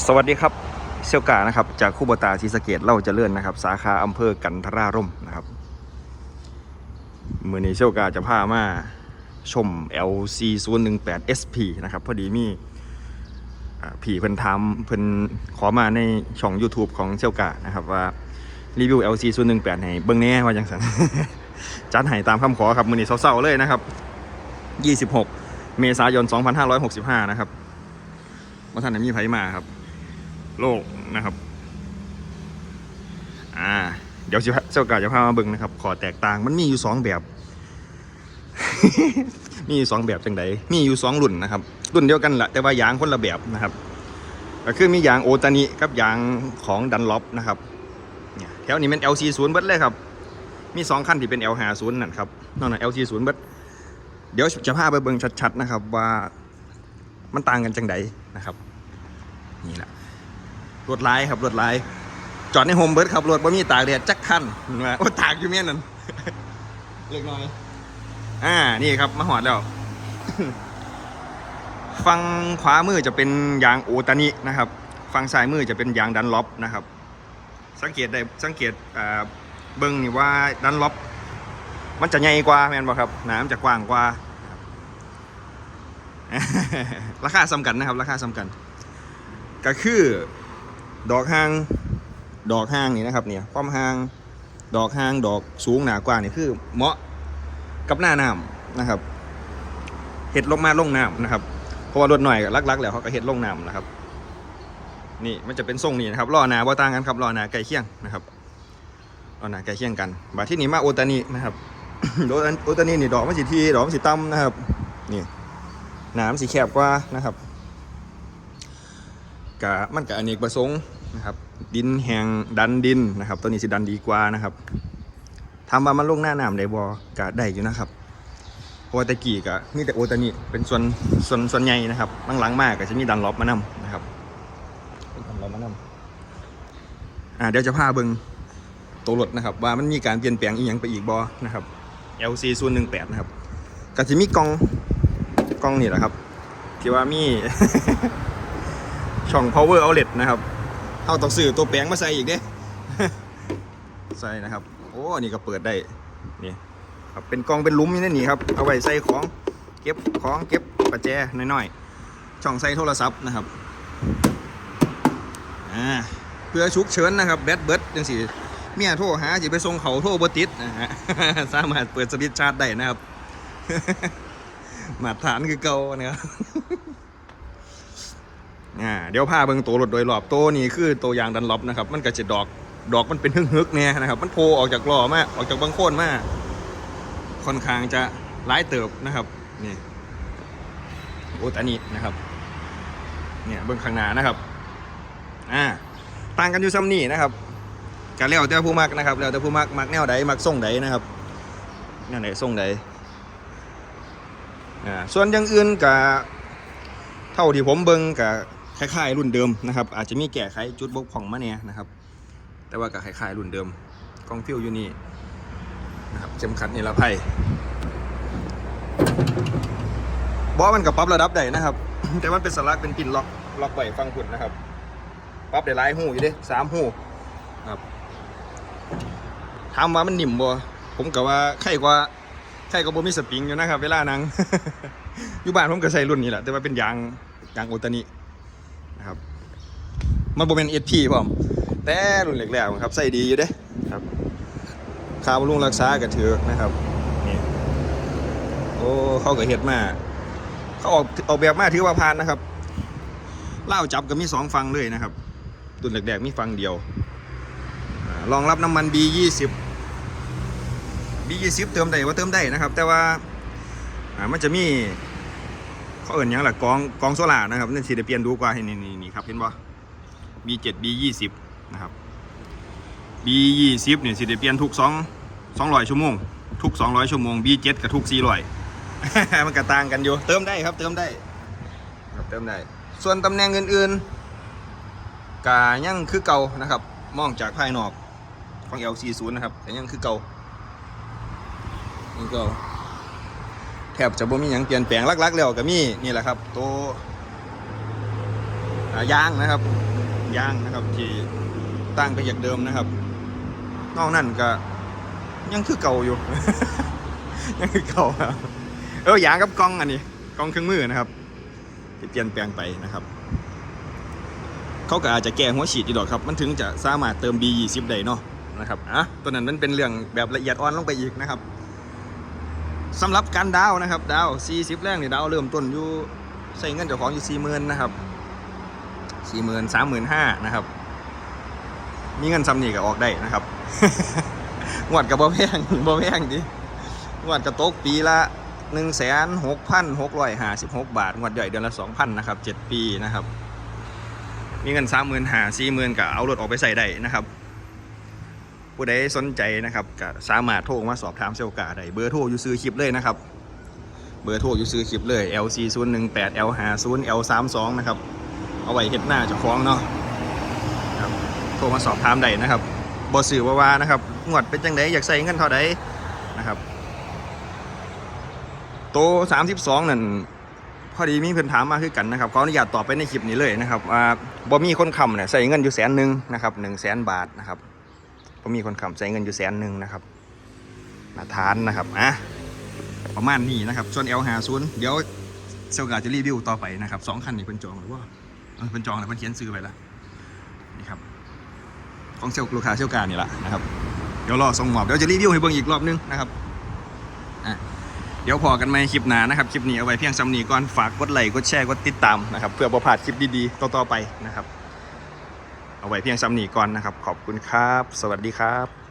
สวัสดีครับเซลกานะครับจากคู่บตาศรีสะเกดเล่าจเจริญนะครับ สาขาอำเภอกันทราร่มนะครับมือนี้เซลกาจะพามาชม LC 0 1 8 SP นะครับ พอดีมีผีเพิ่นทำเพิ่นขอมาในช่อง YouTube ของเซลกานะครับว่า รีวิว LC 0 1 8ให้เบิ่งแน่ว่าจังสันจัดให้ตามคำขอครับมือนี้เศร้าๆเลยนะครับ 26 เมษายน 2565 นะครับว่าท่านไหนมีไผมาครับ โลกนะครับ อ่า เดี๋ยวเจ้ากาจะพามาเบิ่งนะครับ ขอแตกต่างมันมีอยู่สองแบบ มีอยู่สองแบบจังไดมีอยู่สองรุ่นนะครับ รุ่นเดียวกันแหละแต่ว่ายางคนละแบบนะครับ ก็คือมียางโอตานิกับยางของดันล็อปนะครับแถวนี้เป็น LC 0 เบิดเลยครับ มีสองคันที่เป็น L 5 0 นั่นครับ นอกนั้น LC 0 เบิดเดี๋ยวจะพาไปเบิ่งชัดๆนะครับว่ามันต่างกันจังไดนะครับ นี่แหละ รถไล่ครับรถไล่จอดในโฮมเบิร์ดครับรถบ่มีตากแดดจักคันหนไหมโอ้ตากอยู่เมียนั่นเล็กน้อย อ่านี่ครับมาหอดแล้วฝั่งขวามือจะเป็นยางโอตานินะครับฝั่งซ้ายมือจะเป็นยางดันล็อปนะครับ สังเกตได้สังเกตเบิ้งนี่ว่าดันล็อปมันจะใหญ่กว่าแมนบ่ครับน้ำจะกว้างกว่า ราคาสำคัญนะครับ ราคาสำคัญก็คือ ดอกห้าง ดอกห้างนี่นะครับเนี่ยความห้าง ดอกห้าง ดอกสูงหนากว่านี่คือ เหมาะกับหน้าน้ำนะครับ เห็ดลงมาลงน้ำนะครับ เพราะว่ารถหน่อยก็ลักๆแล้วเขาก็เห็ดลงน้ำนะครับ นี่มันจะเป็นทรงนี้นะครับล้อหนาบ่ต่างกันครับล้อหนาใกล้เคียงนะครับล้อหนาใกล้เคียงกันบาที่นี่มาโอตานีนะครับโอตานีนี่ดอกมันสีทีดอกมันสีต่ำนะครับ นี่หนามสีแคบกว่านะครับ กะมันกะอเนกประสงค์นะครับ ดินแหงดันดินนะครับ ตัวนี้สิดันดีกว่านะครับทำมามันลงหน้าน้ำได้บอกะได้อยู่นะครับเพราะว่าแตะกี้กะมีแต่โอตานิเป็นส่วนส่วนส่วนใหญ่นะครับหลังๆมากก็จะมีดันล็อบมานำนะครับดันล็อบมานำอ่าเดี๋ยวจะพาเบิ่งตัวรถนะครับ ว่ามันมีการเปลี่ยนแปลงอีกอย่างไปอีกบอนะครับ LC 0 1 8นะครับก็จะมีกล่องกล่องนี่แหละครับที่ว่ามี ช่อง power outlet นะครับเท่าต้องซื้อตัวแปลงมาใส่อีกเด้ใส่นะครับ โอ้อันนี่ก็เปิดได้นี่ครับเป็นกล่องเป็นหลุมอยู่ในนี่ครับเอาไว้ใส่ของเก็บของเก็บประแจน้อยๆช่องใส่โทรศัพท์นะครับอ่าเพื่อฉุกเฉินนะครับแบตเบิร์ดจังสิเมียโทรหาสิไปส่งเขาโทรบ่ติดนะฮะสามารถเปิดสวิตช์ชาร์จได้นะครับ มาตรฐานคือเก่านะครับ อ่าเดี๋ยวพาเบิ่งตัวรถโดยรอบตัวนี้คือตัวยางดันล็อบนะครับ มันก็จะดอกดอกมันเป็นฮึกๆเนี่ยนะครับ มันโผล่ออกจากล้อมาออกจากบังโคนมาค่อนข้างจะร้ายเติบนะครับนี่โอ้ตานี้นะครับเนี่ยเบิ่งข้างหน้านะครับอ่าต่างกันอยู่ซ้ำนี่นะครับกันแล้วแต่ผู้มักนะครับแล้วแต่ผู้มักมักแนวใดมักส่งใดนะครับแนวไหนส่งใดอ่าส่วนอย่างอื่นกับเท่าที่ผมเบิ่งกับ คล้ายๆรุ่นเดิมนะครับ อาจจะมีแก้ไขจุดบกพร่องมาเนี่ยนะครับ แต่ว่ากับคล้ายๆรุ่นเดิมกล้องฟิวอยู่นี่นะครับเข็มขัดนิรภัยบอมันกับปรับระดับได้นะครับ แต่มันเป็นสลักเป็นปิ่นล็อกล็อกไว้ฟังคุณนะครับปรับได้หลายหูอยู่เด้สามหูครับถามว่ามันนิ่มบ่ผมกับว่าใครกว่าใครก็บ่มีสปริงอยู่นะครับ เวลานั่งอยู่บ้านผมก็ใส่รุ่นนี้แหละแต่ว่าเป็นยางยางโอตานิ มันบ่เป็นเอพีพร้อมแต่รุ่นแรกๆครับใส่ดีอยู่เด้ครับค่าบำรุงรักษาก็ถือนะครับนี่โอ้เขาก็เฮ็ดมาเขาออกออกแบบมาถือว่าผ่านนะครับเล่าวจับก็มีสองฟังเลยนะครับรุ่นแรกๆมีฟังเดียวอารองรับน้ำมัน B20 B20 เติมได้ว่าเติมได้นะครับ แต่ว่าอ่ามันจะมีเขาเอิ่นหยังล่ะกองกองโซล่านะครับนั่นสิได้เปลี่ยนดูกว่าให้นี่นี่นี่ครับเห็นบ่ B7 B20 นะครับ B20 เนี่ยสิได้เปลี่ยนทุก2 200ชั่วโมง ทุก 200 ชั่วโมง B7 กับทุก400มันก็ต่างกันอยู่ เติมได้ครับ เติมได้ครับเติมได้ ส่วนตำแหน่งอื่นๆกายังคือเก่านะครับ มองจากภายนอกของ L40 นะครับแต่ยังคือเก่านี่ก็แทบจะบ่มีหยังเปลี่ยนแปลงลักๆแล้วก็มีนี่แหละครับ ตัวยางนะครับ ยางนะครับ ที่ตั้งไปจากเดิมนะครับ นอกนั้นก็ ยังคือเก่าอยู่ ยังคือเก่าครับเออยางกับกล้องอันนี้กล้องเครื่องมือนะครับที่เปลี่ยนแปลงไปนะครับเขาก็อาจจะแก้หัวฉีดอยู่ดอกครับ มันถึงจะสามารถเติม B20 ได้เนาะนะครับอะตัวนั้นมันเป็นเรื่องแบบละเอียดอ่อนลงไปอีกนะครับสำหรับการดาวนะครับ ดาว40แรงนี่ดาวเริ่มต้นอยู่ใส่เงินเจ้าของอยู่40,000นะครับ 40,000 35,000นห้านะครับ มีเงินซ้ำนี่ก็ออกได้นะครับงวดกับบ่แพงบ่แพงดิงวดกระตกปีละ1 6 6 6 5 6บหกบาทงวดใหญ่เดือนละ2,000นนะครับ7ปีนะครับ มีเงินสามหมื่นห้าสี่หมื่นก็เอารถออกไปใส่ได้นะครับผู้ใดสนใจนะครับก็สามารถโทรมาสอบถามเซลกาได้เบอร์โทรอยู่ซื้อคลิปเลยนะครับ เบอร์โทรอยู่ซื้อคลิปเลย LC 0 1 8 L 5 0 L 3 2นะครับ เอาไว้เฮ็ดหน้าจะคล้องเนาะครับโทรมาสอบถามได้นะครับบอสื่อว่าว่านะครับงวดเป็นจังไดอยากใส่เงินเท่าใดนะครับ โต32นั่นพอดีมีเพื่อนถามมาคือกันนะครับขออนุญาตตอบไปในคลิปนี้เลยนะครับว่าบ่มีคนคำเนี่ยใส่เงินอยู่แสนหนึ่งนะครับหนึ่งแสนบาทนะครับบ่มีคนคำใส่เงินอยู่แสนหนึ่งนะครับมาทานนะครับอะประมาณนี้นะครับส่วน L50 เดี๋ยวเซลกาจะรีวิวต่อไปนะครับสองคันนี้เพิ่นจองหรือว่า เออเพิ่นจองแล้วเพิ่นเขียนซื้อไปแล้วนี่ครับของเซลลูกค้าเซลกานี่แหละนะครับเดี๋ยวรอส่งมอบเดี๋ยวจะรีวิวให้เบิ่งอีกรอบนึงนะครับเดี๋ยวพอกันไหมคลิปหน้านะครับคลิปนี้เอาไว้เพียงสำนีก่อนฝากกดไลค์กดแชร์กดติดตามนะครับเพื่อประพลาดคลิปดีๆต่อๆไปนะครับ เอาไว้เพียงสำนีก่อนนะครับ ขอบคุณครับ สวัสดีครับ